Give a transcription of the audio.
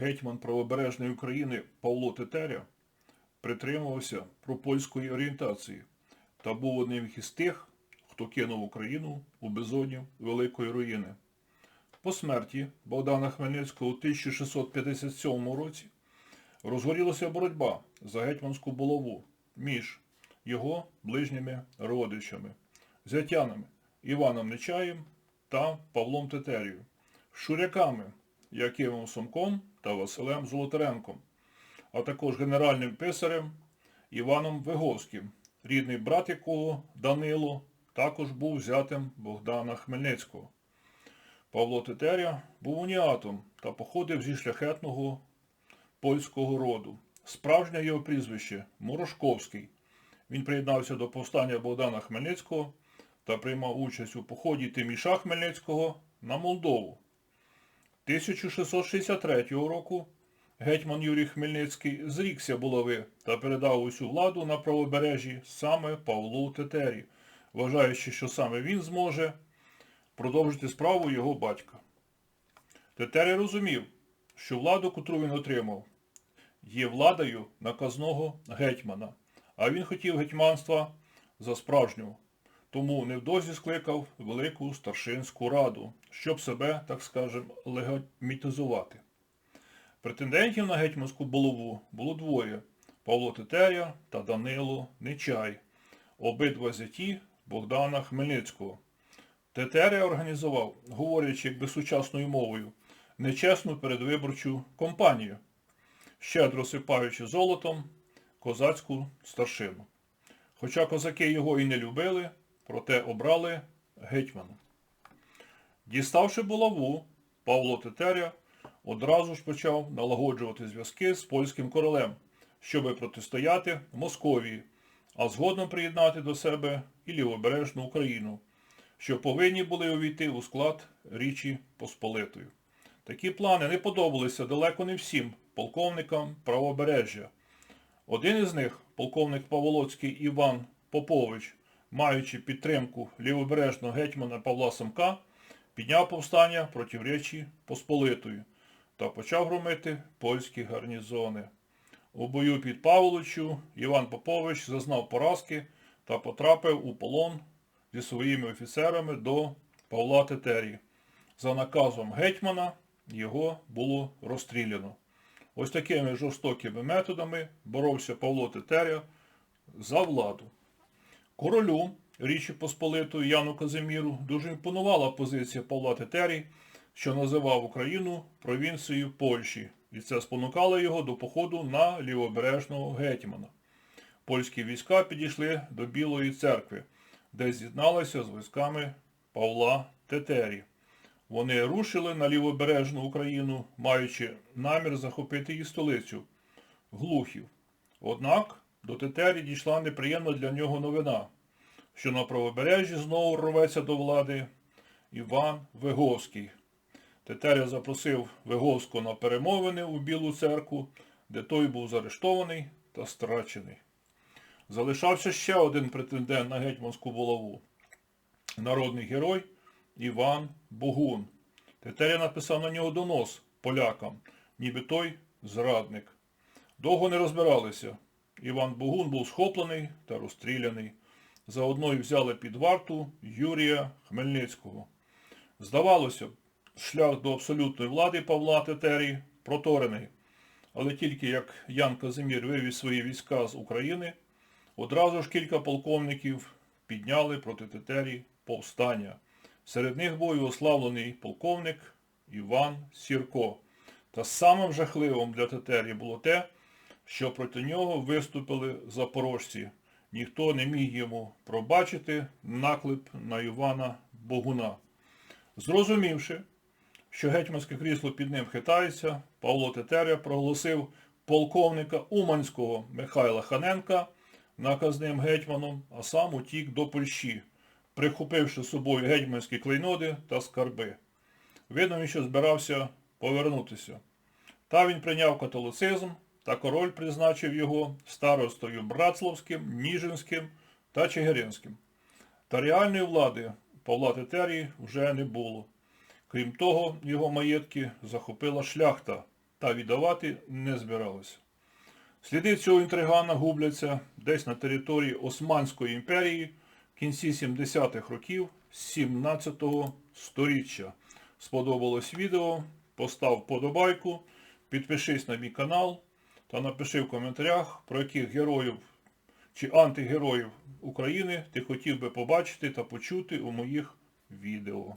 гетьман правобережної України Павло Тетеря притримувався пропольської орієнтації та був одним із тих, хто кинув Україну у безодні Великої руїни. По смерті Богдана Хмельницького у 1657 році розгорілася боротьба за гетьманську булаву між його ближніми родичами, зятянами Іваном Нечаєм та Павлом Тетерією, шуряками Якимом Сомком та Василем Золотаренком, а також генеральним писарем Іваном Виговським, рідний брат якого Данило також був взятим Богдана Хмельницького. Павло Тетеря був уніатом та походив зі шляхетного польського роду. Справжнє його прізвище Морошковський. Він приєднався до повстання Богдана Хмельницького та приймав участь у поході Тиміша Хмельницького на Молдову. 1663 року гетьман Юрій Хмельницький зрікся булави та передав усю владу на правобережжі саме Павлу Тетері, вважаючи, що саме він зможе продовжити справу його батька. Тетері розумів, що владу, котру він отримав, є владою наказного гетьмана, а він хотів гетьманства за справжнього. Тому невдовзі скликав Велику старшинську раду, щоб себе, так скажем, легітимізувати. Претендентів на гетьманську булаву було двоє Павло Тетеря та Данило Нечай, обидва зяті Богдана Хмельницького. Тетеря організував, говорячи якби сучасною мовою, нечесну передвиборчу кампанію, щедро сипаючи золотом козацьку старшину. Хоча козаки його і не любили, проте обрали гетьмана. Діставши булаву, Павло Тетеря одразу ж почав налагоджувати зв'язки з польським королем, щоби протистояти Московії, а згодом приєднати до себе і лівобережну Україну, що повинні були увійти у склад Річі Посполитої. Такі плани не подобалися далеко не всім полковникам правобережжя. Один із них, полковник Паволоцький Іван Попович, маючи підтримку лівобережного гетьмана Павла Самка, підняв повстання проти Речі Посполитої та почав громити польські гарнізони. У бою під Павловичу Іван Попович зазнав поразки та потрапив у полон зі своїми офіцерами до Павла Тетерії. За наказом гетьмана його було розстріляно. Ось такими жорстокими методами боровся Павло Тетеря за владу. Королю Річі Посполитої Яну Казиміру дуже імпонувала позиція Павла Тетері, що називав Україну провінцією Польщі, і це спонукало його до походу на лівобережного гетьмана. Польські війська підійшли до Білої церкви, де з'єдналися з військами Павла Тетері. Вони рушили на лівобережну Україну, маючи намір захопити її столицю Глухів. Однак до Тетері дійшла неприємна для нього новина, що на правобережжі знову рветься до влади Іван Виговський. Тетеря запросив Виговського на перемовини у Білу церкву, де той був заарештований та страчений. Залишався ще один претендент на гетьманську булаву – народний герой Іван Богун. Тетеря написав на нього донос полякам, ніби той зрадник. Довго не розбиралися. Іван Богун був схоплений та розстріляний. Заодно й взяли під варту Юрія Хмельницького. Здавалося б, шлях до абсолютної влади Павла Тетерії проторений. Але тільки як Ян Казимір вивіз свої війська з України, одразу ж кілька полковників підняли проти Тетерії повстання. Серед них був і ославлений полковник Іван Сірко. Та самим жахливим для Тетерії було те, що проти нього виступили запорожці. Ніхто не міг йому пробачити наклеп на Івана Богуна. Зрозумівши, що гетьманське крісло під ним хитається, Павло Тетеря проголосив полковника Уманського Михайла Ханенка наказним гетьманом, а сам утік до Польщі, прихопивши з собою гетьманські клейноди та скарби. Видно, він що збирався повернутися. Та він прийняв католицизм, та король призначив його старостою Братславським, Ніжинським та Чигиринським. Та реальної влади Павла Тетерії вже не було. Крім того, його маєтки захопила шляхта, та віддавати не збиралися. Сліди цього інтригана губляться десь на території Османської імперії в кінці 70-х років 17-го сторіччя. Сподобалось відео, постав вподобайку, підпишись на мій канал та напиши в коментарях, про яких героїв чи антигероїв України ти хотів би побачити та почути у моїх відео.